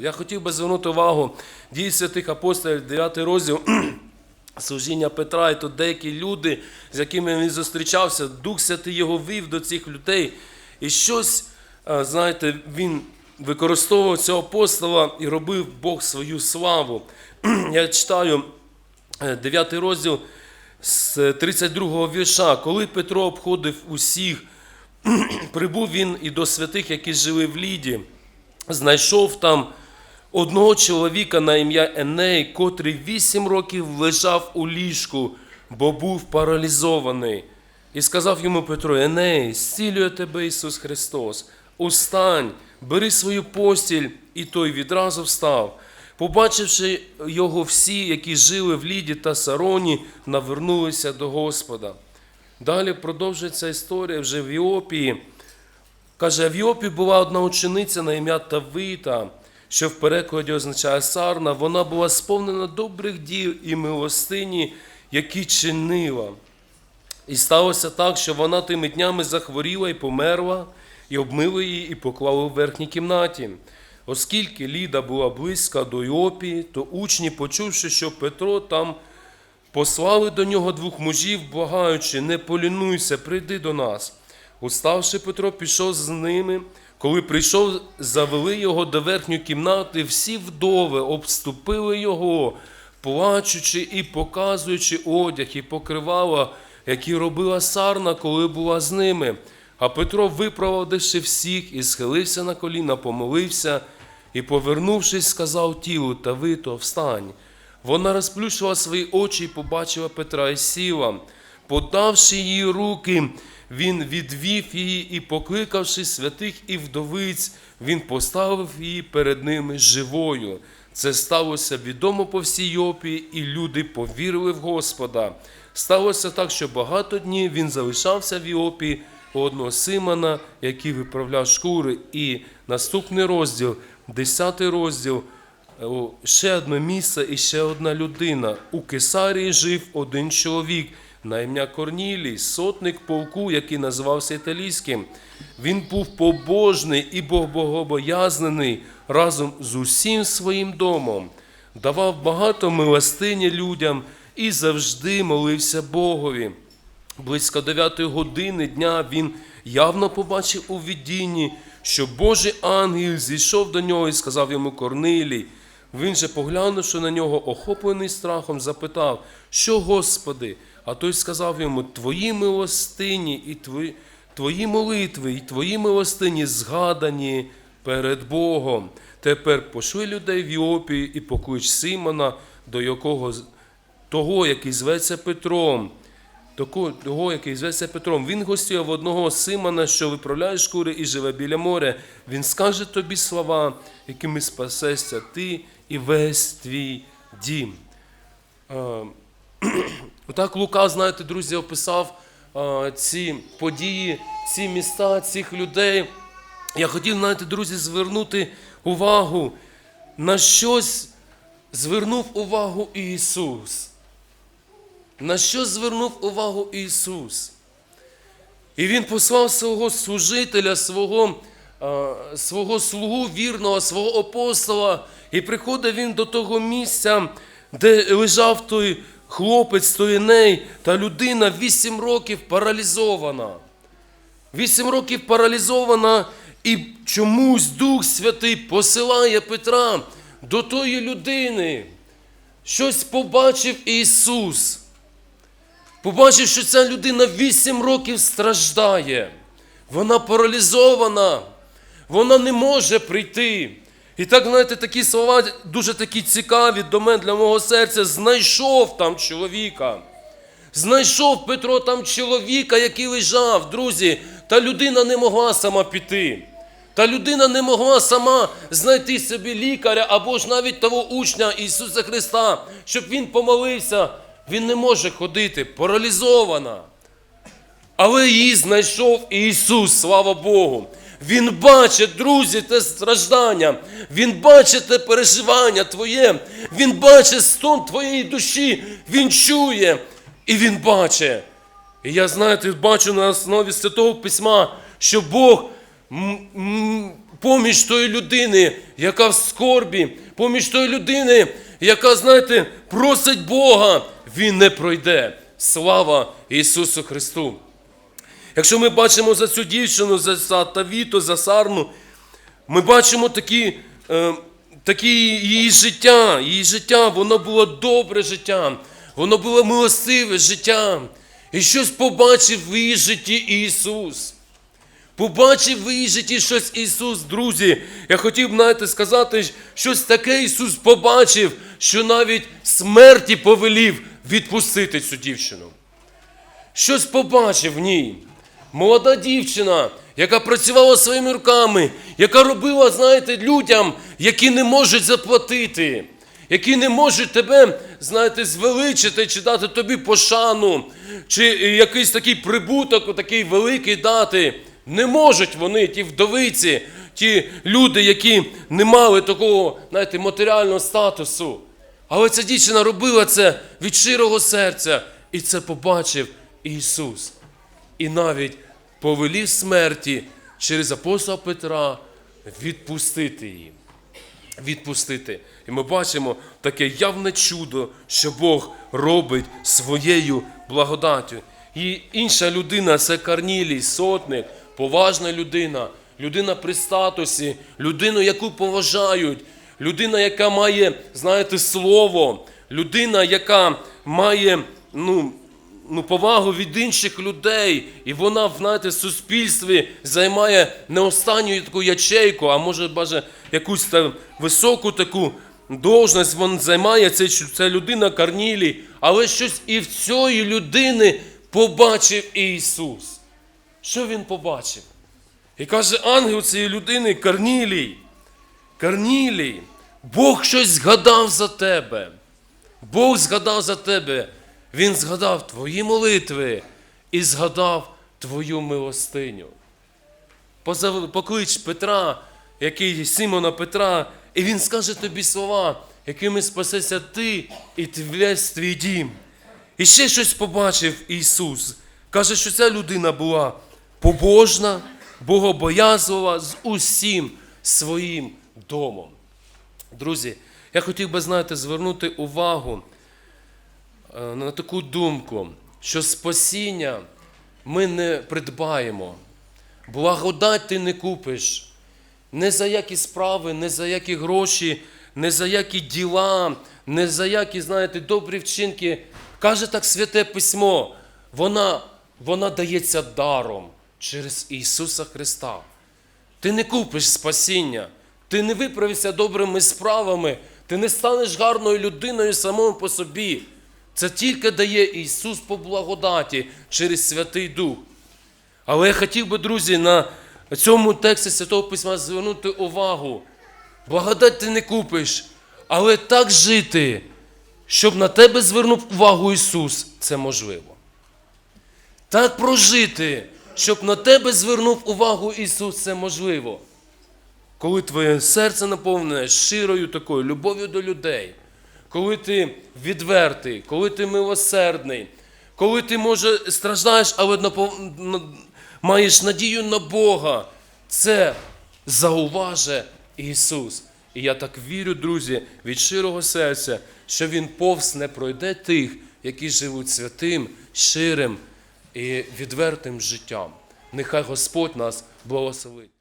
Я хотів би звернути увагу дій святих апостолів, 9 розділ служіння Петра, і тут деякі люди, з якими він зустрічався, Дух Святий його вів до цих людей. І щось, е, знаєте, він використовував цього апостола і робив Бог свою славу. Я читаю 9 розділ з 32 вірша. Коли Петро обходив усіх, прибув він і до святих, які жили в Ліді, знайшов там одного чоловіка на ім'я Еней, котрий вісім років лежав у ліжку, бо був паралізований. І сказав йому Петро: Еней, зцілює тебе Ісус Христос, устань, бери свою постіль, і той відразу встав. Побачивши його всі, які жили в Ліді та Сароні, навернулися до Господа. Далі продовжується історія вже в Іопії. Каже, в Йопі була одна учениця на ім'я Тавита, що в перекладі означає сарна. Вона була сповнена добрих діл і милостині, які чинила. І сталося так, що вона тими днями захворіла і померла, і обмили її, і поклали в верхній кімнаті. Оскільки Ліда була близька до Іопії, то учні, почувши, що Петро там Послали до нього двох мужів, благаючи, не полінуйся, прийди до нас. Уставши Петро, пішов з ними. Коли прийшов, завели його до верхньої кімнати, всі вдови обступили його, плачучи і показуючи одяг і покривала, які робила сарна, коли була з ними. А Петро, випроводивши всіх, і схилився на коліна, помолився, і, повернувшись, сказав тілу Тавито, встань. Вона розплющила свої очі і побачила Петра і сіла. Подавши їй руки, він відвів її і, покликавши святих і вдовиць, він поставив її перед ними живою. Це сталося відомо по всій Йопії, і люди повірили в Господа. Сталося так, що багато днів він залишався в Іопії у одного Симона, який виправляв шкури. І наступний розділ, 10 розділ. Ще одне місце і ще одна людина. У Кесарії жив один чоловік на ім'я Корнілій, сотник полку, який називався італійським. Він був побожний і богобоязнений разом з усім своїм домом, давав багато милостині людям і завжди молився Богові. Близько дев'ятої години дня він явно побачив у видінні, що Божий ангел зійшов до нього і сказав йому Корнилій. Він же, поглянувши на нього, охоплений страхом, запитав, що Господи? А той сказав йому: Твої милостині і твої, твої молитви, і твої милостині згадані перед Богом. Тепер пошли людей в Іопію і поклич Симона, до якого того, який зветься Петром. Того, який зветься Петром, він гостює в одного Симона, що виправляє шкури і живе біля моря. Він скаже тобі слова, якими спасешся ти і весь твій дім. Отак Лука, знаєте, друзі, описав е, ці події, ці міста, цих людей. Я хотів, знаєте, друзі, звернути увагу на щось звернув увагу Ісус. На що звернув увагу Ісус? І Він послав свого служителя, свого, е, свого слугу вірного, свого апостола, і приходить він до того місця, де лежав той хлопець, той Еней, та людина вісім років паралізована. Вісім років паралізована, і чомусь Дух Святий посилає Петра до тої людини. Щось побачив Ісус. Побачив, що ця людина вісім років страждає. Вона паралізована, вона не може прийти. І так, знаєте, такі слова дуже такі цікаві до мене, для мого серця. Знайшов там чоловіка. Знайшов Петро там чоловіка, який лежав, друзі, та людина не могла сама піти. Та людина не могла сама знайти собі лікаря або ж навіть того учня Ісуса Христа, щоб він помолився. Він не може ходити, паралізована. Але її знайшов Ісус, слава Богу. Він бачить, друзі, те страждання, Він бачить те переживання твоє, Він бачить стон твоєї душі, Він чує і Він бачить. І я, знаєте, бачу на основі Святого Письма, що Бог поміж тої людини, яка в скорбі, поміж тої людини, яка, знаєте, просить Бога, він не пройде. Слава Ісусу Христу! Якщо ми бачимо за цю дівчину, за Тавіту, за Сарну, ми бачимо такі, е, такі її життя. Її життя, воно було добре життя, воно було милостиве життя. І щось побачив в її житті Ісус. Побачив в її житті щось Ісус, друзі. Я хотів, знаєте, сказати, щось таке Ісус побачив, що навіть смерті повелів відпустити цю дівчину. Щось побачив в ній. Молода дівчина, яка працювала своїми руками, яка робила, знаєте, людям, які не можуть заплатити, які не можуть тебе, знаєте, звеличити, чи дати тобі пошану, чи якийсь такий прибуток, такий великий дати. Не можуть вони, ті вдовиці, ті люди, які не мали такого, знаєте, матеріального статусу. Але ця дівчина робила це від щирого серця, і це побачив Ісус. І навіть повелів смерті через апостола Петра відпустити її. Відпустити. І ми бачимо таке явне чудо, що Бог робить своєю благодаттю. І інша людина це Карнілій, сотник, поважна людина, людина при статусі, людину, яку поважають, людина, яка має, знаєте, слово, людина, яка має, ну, ну, повагу від інших людей, і вона знаєте, в суспільстві займає не останню таку ячейку, а може баже, якусь там високу таку должність він займає, це, це людина Карнілій, але щось і в цієї людини побачив Ісус. Що він побачив? І каже ангел цієї людини Карнілій, Карнілій, Бог щось згадав за тебе. Бог згадав за тебе. Він згадав твої молитви і згадав твою милостиню. Поклич Петра, який Симона Петра, і він скаже тобі слова, якими спасешся ти і весь твій дім. І ще щось побачив Ісус. Каже, що ця людина була побожна, богобоязлива з усім своїм домом. Друзі, я хотів би, знаєте, звернути увагу на таку думку, що спасіння ми не придбаємо, благодать ти не купиш. Не за які справи, не за які гроші, не за які діла, не за які, знаєте, добрі вчинки. Каже так Святе Письмо, вона, вона дається даром через Ісуса Христа. Ти не купиш спасіння, ти не виправишся добрими справами, ти не станеш гарною людиною самому по собі. Це тільки дає Ісус по благодаті через Святий Дух. Але я хотів би, друзі, на цьому тексті Святого Письма звернути увагу. Благодать ти не купиш, але так жити, щоб на тебе звернув увагу Ісус, це можливо. Так прожити, щоб на тебе звернув увагу Ісус, це можливо. Коли твоє серце наповнене щирою такою любов'ю до людей, коли ти відвертий, коли ти милосердний, коли ти, може, страждаєш, але маєш надію на Бога, це зауваже Ісус. І я так вірю, друзі, від щирого серця, що Він повз не пройде тих, які живуть святим, щирим і відвертим життям. Нехай Господь нас благословить.